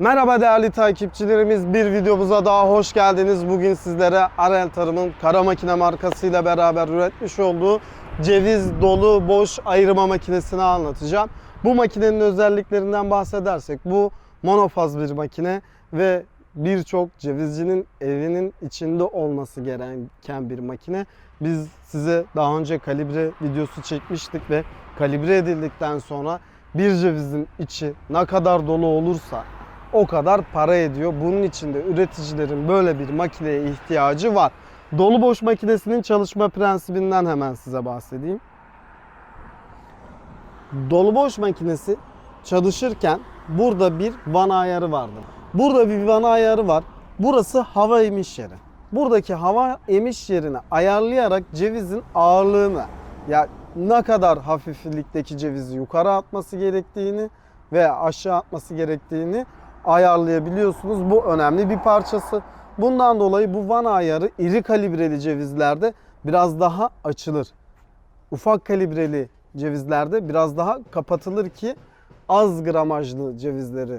Merhaba değerli takipçilerimiz. Bir videomuza daha hoş geldiniz. Bugün sizlere Arel Tarım'ın kara makine markasıyla beraber üretmiş olduğu ceviz dolu boş ayırma makinesini anlatacağım. Bu makinenin özelliklerinden bahsedersek bu monofaz bir makine ve birçok cevizcinin evinin içinde olması gereken bir makine. Biz size daha önce kalibre videosu çekmiştik ve kalibre edildikten sonra bir cevizin içi ne kadar dolu olursa o kadar para ediyor. Bunun için de üreticilerin böyle bir makineye ihtiyacı var. Dolu boş makinesinin çalışma prensibinden hemen size bahsedeyim. Dolu boş makinesi çalışırken burada bir vana ayarı vardır. Burada bir vana ayarı var. Burası hava emiş yeri. Buradaki hava emiş yerini ayarlayarak cevizin ağırlığını ya ne kadar hafiflikteki cevizi yukarı atması gerektiğini veya aşağı atması gerektiğini ayarlayabiliyorsunuz. Bu önemli bir parçası. Bundan dolayı bu vana ayarı iri kalibreli cevizlerde biraz daha açılır. Ufak kalibreli cevizlerde biraz daha kapatılır ki az gramajlı cevizleri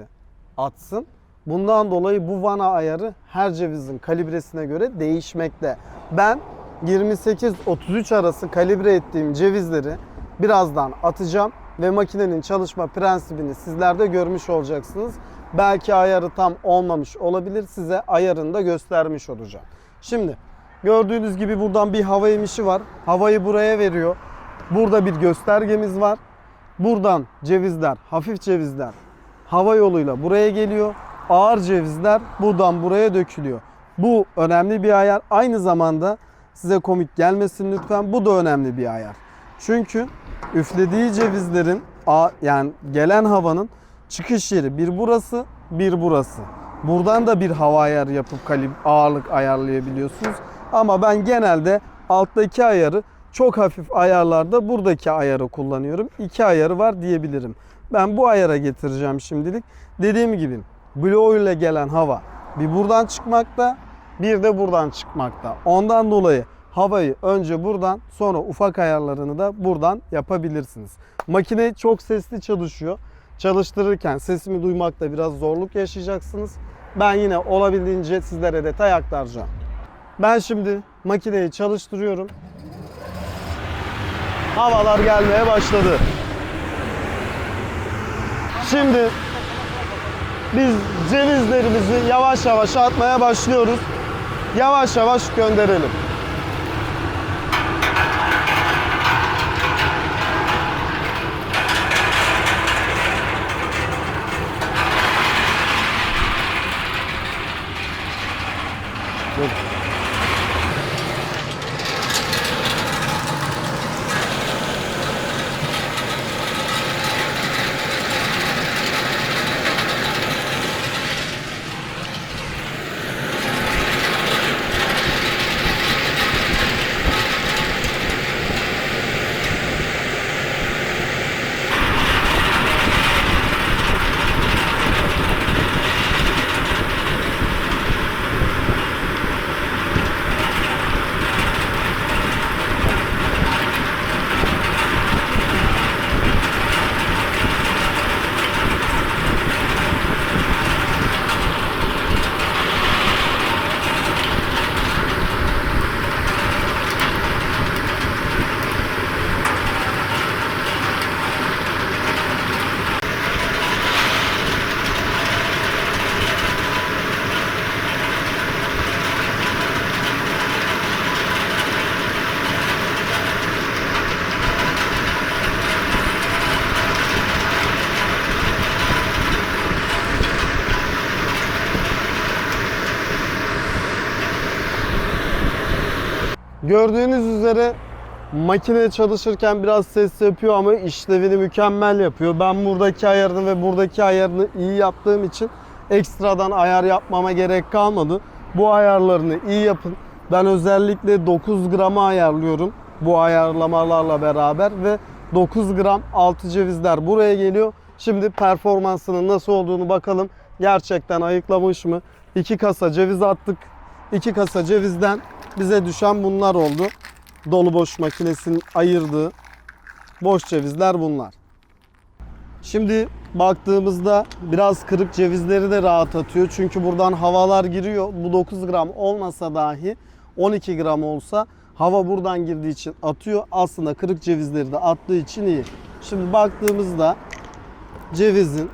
atsın. Bundan dolayı bu vana ayarı her cevizin kalibresine göre değişmekte. Ben 28-33 arası kalibre ettiğim cevizleri birazdan atacağım ve makinenin çalışma prensibini sizler de görmüş olacaksınız. Belki ayarı tam olmamış olabilir. Size ayarını da göstermiş olacağım. Şimdi gördüğünüz gibi buradan bir hava emişi var. Havayı buraya veriyor. Burada bir göstergemiz var. Buradan cevizler, hafif cevizler hava yoluyla buraya geliyor. Ağır cevizler buradan buraya dökülüyor. Bu önemli bir ayar. Aynı zamanda size komik gelmesin lütfen. Bu da önemli bir ayar. Çünkü üflediği cevizlerin yani gelen havanın çıkış yeri bir burası, bir burası. Buradan da bir hava ayarı yapıp kalib ağırlık ayarlayabiliyorsunuz. Ama ben genelde alttaki ayarı çok hafif ayarlarda buradaki ayarı kullanıyorum. İki ayarı var diyebilirim. Ben bu ayara getireceğim şimdilik. Dediğim gibi blow ile gelen hava bir buradan çıkmakta bir de buradan çıkmakta. Ondan dolayı havayı önce buradan sonra ufak ayarlarını da buradan yapabilirsiniz. Makine çok sesli çalışıyor. Çalıştırırken sesimi duymakta biraz zorluk yaşayacaksınız. Ben yine olabildiğince sizlere detay aktaracağım. Ben şimdi makineyi çalıştırıyorum. Havalar gelmeye başladı. Şimdi biz cevizlerimizi yavaş yavaş atmaya başlıyoruz. Yavaş yavaş gönderelim. Gördüğünüz üzere makine çalışırken biraz ses yapıyor ama işlevini mükemmel yapıyor. Ben buradaki ayarını ve buradaki ayarını iyi yaptığım için ekstradan ayar yapmama gerek kalmadı. Bu ayarlarını iyi yapın. Ben özellikle 9 grama ayarlıyorum bu ayarlamalarla beraber ve 9 gram altı cevizler buraya geliyor. Şimdi performansının nasıl olduğunu bakalım. Gerçekten ayıklamış mı? 2 kasa ceviz attık. 2 kasa cevizden bize düşen bunlar oldu. Dolu boş makinesinin ayırdığı boş cevizler bunlar. Şimdi baktığımızda biraz kırık cevizleri de rahat atıyor. Çünkü buradan havalar giriyor. Bu 9 gram olmasa dahi 12 gram olsa hava buradan girdiği için atıyor. Aslında kırık cevizleri de attığı için iyi. Şimdi baktığımızda cevizin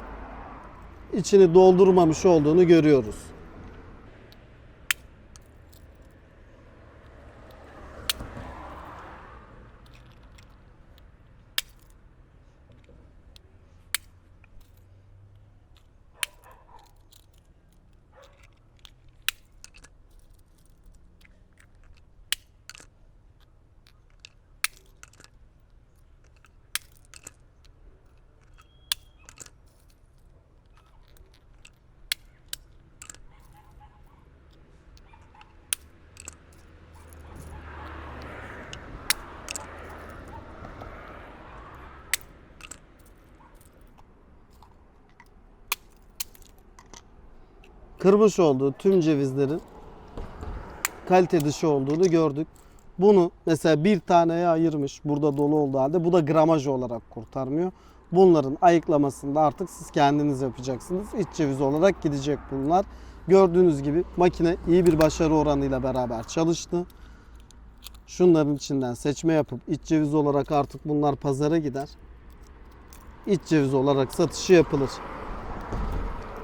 içini doldurmamış olduğunu görüyoruz. Kırmış olduğu tüm cevizlerin kalite dışı olduğunu gördük. Bunu mesela bir taneye ayırmış burada dolu olduğu halde bu da gramaj olarak kurtarmıyor. Bunların ayıklamasını da artık siz kendiniz yapacaksınız. İç ceviz olarak gidecek bunlar. Gördüğünüz gibi makine iyi bir başarı oranıyla beraber çalıştı. Şunların içinden seçme yapıp iç ceviz olarak artık bunlar pazara gider. İç ceviz olarak satışı yapılır.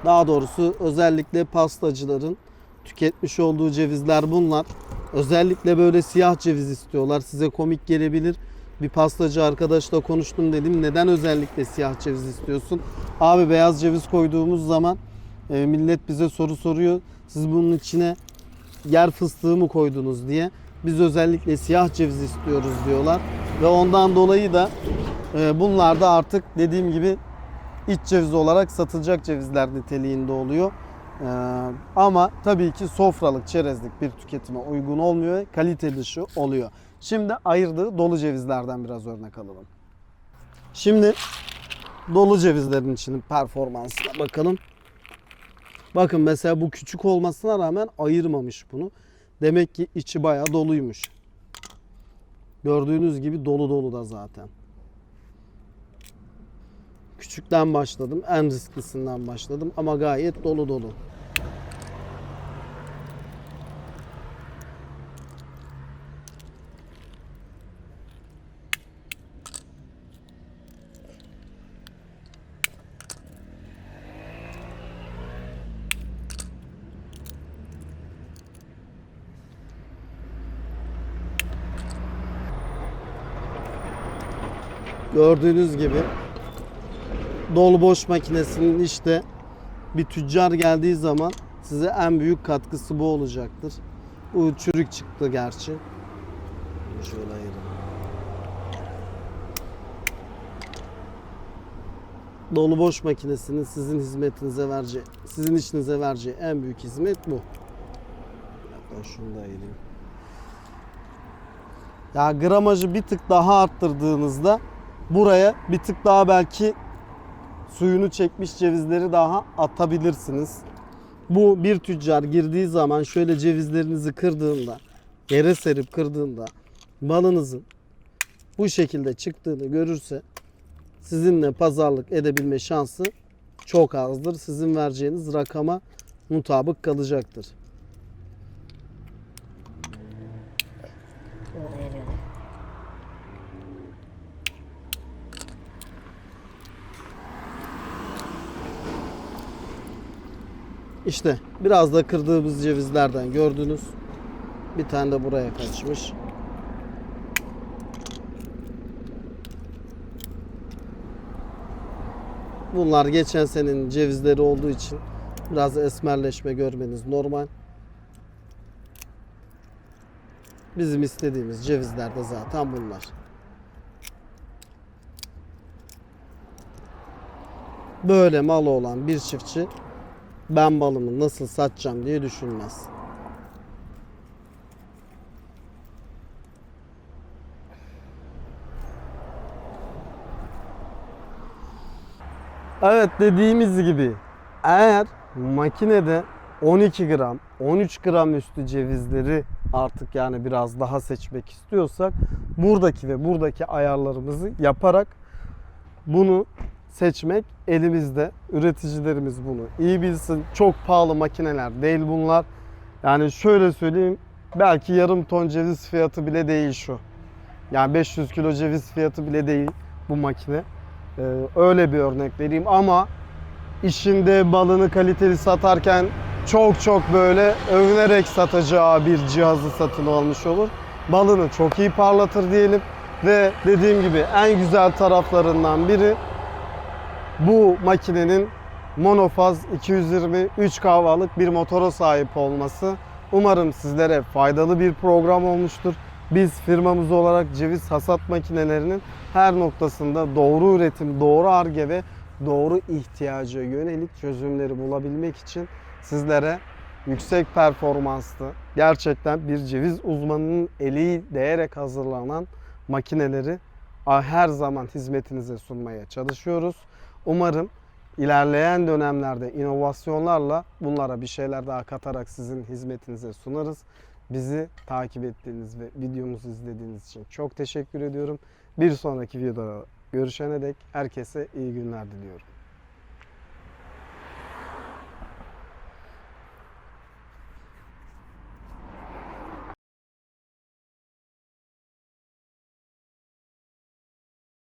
Daha doğrusu özellikle pastacıların tüketmiş olduğu cevizler bunlar. Özellikle böyle siyah ceviz istiyorlar. Size komik gelebilir. Bir pastacı arkadaşla konuştum dedim. Neden özellikle siyah ceviz istiyorsun? Abi beyaz ceviz koyduğumuz zaman e, millet bize soru soruyor. Siz bunun içine yer fıstığı mı koydunuz diye. Biz özellikle siyah ceviz istiyoruz diyorlar. Ve ondan dolayı da e, bunlar da artık dediğim gibi iç ceviz olarak satılacak cevizler niteliğinde oluyor. Ee, ama tabii ki sofralık, çerezlik bir tüketime uygun olmuyor kalite dışı oluyor. Şimdi ayırdığı dolu cevizlerden biraz örnek alalım. Şimdi dolu cevizlerin içinin performansına bakalım. Bakın mesela bu küçük olmasına rağmen ayırmamış bunu. Demek ki içi bayağı doluymuş. Gördüğünüz gibi dolu dolu da zaten. Küçükten başladım. En risklisinden başladım ama gayet dolu dolu. Gördüğünüz gibi dolu boş makinesinin işte bir tüccar geldiği zaman size en büyük katkısı bu olacaktır. Bu çürük çıktı gerçi. Şöyle ayırayım. Dolu boş makinesinin sizin hizmetinize vereceği, sizin işinize vereceği en büyük hizmet bu. Ben şunu da ayırayım. Ya gramajı bir tık daha arttırdığınızda buraya bir tık daha belki suyunu çekmiş cevizleri daha atabilirsiniz. Bu bir tüccar girdiği zaman şöyle cevizlerinizi kırdığında, yere serip kırdığında malınızın bu şekilde çıktığını görürse sizinle pazarlık edebilme şansı çok azdır. Sizin vereceğiniz rakama mutabık kalacaktır. İşte biraz da kırdığımız cevizlerden gördünüz. Bir tane de buraya kaçmış. Bunlar geçen senenin cevizleri olduğu için biraz esmerleşme görmeniz normal. Bizim istediğimiz cevizler de zaten bunlar. Böyle malı olan bir çiftçi ben balımı nasıl satacağım diye düşünmez. Evet dediğimiz gibi eğer makinede 12 gram, 13 gram üstü cevizleri artık yani biraz daha seçmek istiyorsak buradaki ve buradaki ayarlarımızı yaparak bunu seçmek elimizde. Üreticilerimiz bunu iyi bilsin. Çok pahalı makineler değil bunlar. Yani şöyle söyleyeyim belki yarım ton ceviz fiyatı bile değil şu. Yani 500 kilo ceviz fiyatı bile değil bu makine. Ee, öyle bir örnek vereyim ama işinde balını kaliteli satarken çok çok böyle övünerek satacağı bir cihazı satın almış olur. Balını çok iyi parlatır diyelim ve dediğim gibi en güzel taraflarından biri bu makinenin monofaz 220 3 kahvalık bir motora sahip olması. Umarım sizlere faydalı bir program olmuştur. Biz firmamız olarak ceviz hasat makinelerinin her noktasında doğru üretim, doğru arge ve doğru ihtiyaca yönelik çözümleri bulabilmek için sizlere yüksek performanslı, gerçekten bir ceviz uzmanının eli değerek hazırlanan makineleri her zaman hizmetinize sunmaya çalışıyoruz. Umarım ilerleyen dönemlerde inovasyonlarla bunlara bir şeyler daha katarak sizin hizmetinize sunarız. Bizi takip ettiğiniz ve videomuzu izlediğiniz için çok teşekkür ediyorum. Bir sonraki videoda görüşene dek herkese iyi günler diliyorum.